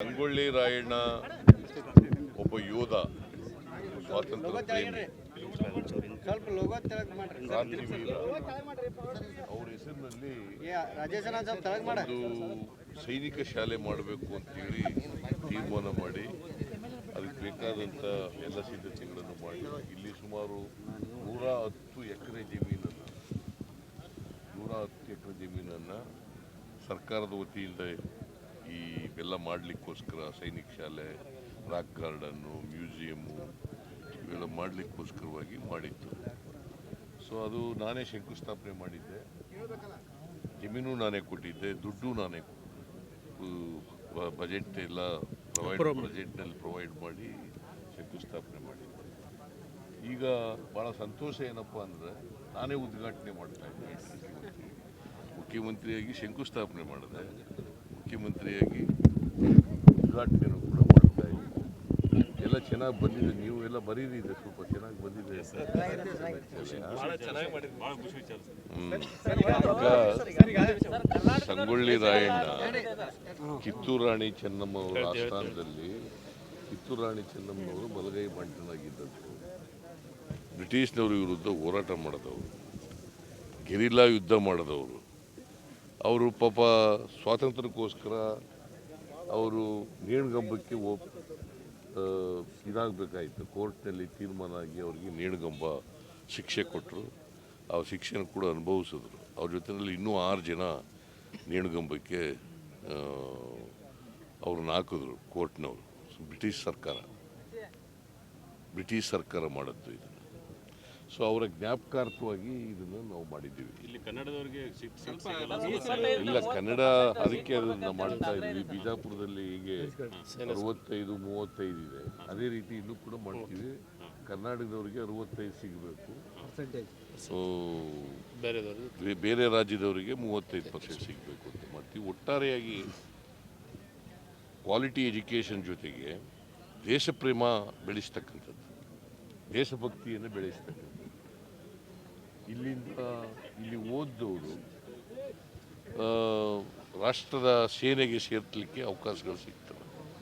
ಸಂಗೊಳ್ಳಿ ರಾಯಣ್ಣ ಒಬ್ಬ ಯೋಧ ಸ್ವಾತಂತ್ರ್ಯ ಪ್ರೇಮಿ. ಕ್ರಾಂತಿವೀರ ಅವ್ರ ಹೆಸರಿನಲ್ಲಿ ಒಂದು ಸೈನಿಕ ಶಾಲೆ ಮಾಡಬೇಕು ಅಂತೇಳಿ ತೀರ್ಮಾನ ಮಾಡಿ ಅದಕ್ಕೆ ಬೇಕಾದಂಥ ಎಲ್ಲ ಸಿದ್ಧತೆಗಳನ್ನು ಮಾಡಿ. ಇಲ್ಲಿ ಸುಮಾರು ನೂರ ಹತ್ತು ಎಕರೆ ಜಮೀನನ್ನು ನೂರ ಹತ್ತು ಎಕರೆ ಜಮೀನನ್ನು ಸರ್ಕಾರದ ವತಿಯಿಂದ ಈ ಇವೆಲ್ಲ ಮಾಡಲಿಕ್ಕೋಸ್ಕರ ಸೈನಿಕ ಶಾಲೆ ರಾಕ್ ಗಾರ್ಡನ್ನು ಮ್ಯೂಸಿಯಮ್ಮು ಇವೆಲ್ಲ ಮಾಡಲಿಕ್ಕೋಸ್ಕರವಾಗಿ ಮಾಡಿತ್ತು. ಸೊ ಅದು ನಾನೇ ಶಂಕುಸ್ಥಾಪನೆ ಮಾಡಿದ್ದೆ. ಜಮೀನು ನಾನೇ ಕೊಟ್ಟಿದ್ದೆ ದುಡ್ಡು ನಾನೇ ಬಜೆಟ್ ಎಲ್ಲ ಪ್ರೊವೈಡ್ ಬಜೆಟ್ನಲ್ಲಿ ಪ್ರೊವೈಡ್ ಮಾಡಿ ಶಂಕುಸ್ಥಾಪನೆ ಮಾಡಿದ್ದೆ. ಈಗ ಭಾಳ ಸಂತೋಷ ಏನಪ್ಪ ಅಂದರೆ ನಾನೇ ಉದ್ಘಾಟನೆ ಮಾಡ್ತಾ ಇದ್ದೆ. ಮುಖ್ಯಮಂತ್ರಿಯಾಗಿ ಶಂಕುಸ್ಥಾಪನೆ ಮಾಡಿದೆ. ಮುಖ್ಯಮಂತ್ರಿಯಾಗಿ ಉದ್ಘಾಟನೆಯನ್ನು ಕೂಡ ಮಾಡ್ತಾ ಇದ್ದೀವಿ ಎಲ್ಲ ಚೆನ್ನಾಗಿ ಬಂದಿದೆ ನೀವು ಎಲ್ಲ ಬರೀರಿ ಇದೆ ಸ್ವಲ್ಪ ಚೆನ್ನಾಗಿ ಬಂದಿದೆ ಸಂಗೊಳ್ಳಿ ರಾಯಣ್ಣ ಕಿತ್ತೂರು ರಾಣಿ ಚೆನ್ನಮ್ಮ ಅವರ ಆಸ್ಥಾನದಲ್ಲಿ ಕಿತ್ತೂರು ರಾಣಿ ಚೆನ್ನಮ್ಮನವರು ಬಲಗೈ ಬಂಟನಾಗಿದ್ದಂತೆ ಬ್ರಿಟಿಷ್ನವ್ರ ವಿರುದ್ಧ ಹೋರಾಟ ಮಾಡಿದವರು ಗೆರಿಲ್ಲಾ ಯುದ್ಧ ಮಾಡಿದವರು ಅವರು ಪಾಪ ಸ್ವಾತಂತ್ರ್ಯಕ್ಕೋಸ್ಕರ ಅವರು ನೇಣುಗಂಬಕ್ಕೆ ಆ, ಇದಾಗಬೇಕಾಯಿತು. ಕೋರ್ಟ್ನಲ್ಲಿ ತೀರ್ಮಾನ ಆಗಿ ಅವರಿಗೆ ನೇಣುಗಂಬ ಶಿಕ್ಷೆ ಕೊಟ್ಟರು ಆ ಶಿಕ್ಷೆನ ಕೂಡ ಅನುಭವಿಸಿದ್ರು. ಅವ್ರ ಜೊತೆಯಲ್ಲಿ ಇನ್ನೂ ಆರು ಜನ ನೇಣುಗಂಬಕ್ಕೆ ಅವ್ರನ್ನ ಹಾಕಿದ್ರು ಕೋರ್ಟ್ನವರು. ಬ್ರಿಟಿಷ್ ಸರ್ಕಾರ. ಬ್ರಿಟಿಷ್ ಸರ್ಕಾರ ಮಾಡಿದ್ದು ಇದನ್ನು ಸೊ ಅವರ ಜ್ಞಾಪಕಾರ್ಥವಾಗಿ ಇದನ್ನು ನಾವು ಮಾಡಿದ್ದೀವಿ. ಇಲ್ಲಿ ಕನ್ನಡದವರಿಗೆ ಇಲ್ಲ ಕನ್ನಡ ಅದಕ್ಕೆ ಅದನ್ನ ಮಾಡ್ತಾ ಇದ್ವಿ ಬಿಜಾಪುರದಲ್ಲಿ ಹೀಗೆ ಅರವತ್ತೈದು ಮೂವತ್ತೈದು ಇದೆ. ಅದೇ ರೀತಿ ಇನ್ನು ಕೂಡ ಮಾಡ್ತೀವಿ. ಕರ್ನಾಟಕದವರಿಗೆ ಅರವತ್ತೈದು ಸಿಗಬೇಕು. ಸೊ ಬೇರೆ ಬೇರೆ ರಾಜ್ಯದವರಿಗೆ ಮೂವತ್ತೈದು ಪರ್ಸೆಂಟ್ ಸಿಗಬೇಕು ಅಂತ ಮಾಡ್ತೀವಿ. ಒಟ್ಟಾರೆಯಾಗಿ ಕ್ವಾಲಿಟಿ ಎಜುಕೇಷನ್ ಜೊತೆಗೆ ದೇಶಪ್ರೇಮ ಬೆಳೆಸ್ತಕ್ಕಂಥದ್ದು. ದೇಶಭಕ್ತಿಯನ್ನು ಬೆಳೆಸ್ತಕ್ಕಂಥದ್ದು. ಇಲ್ಲಿಂದ ಇಲ್ಲಿ ಓದಿದವರು ರಾಷ್ಟ್ರದ ಸೇನೆಗೆ ಸೇರ್ಲಿಕ್ಕೆ ಅವಕಾಶಗಳು ಸಿಗ್ತವೆ.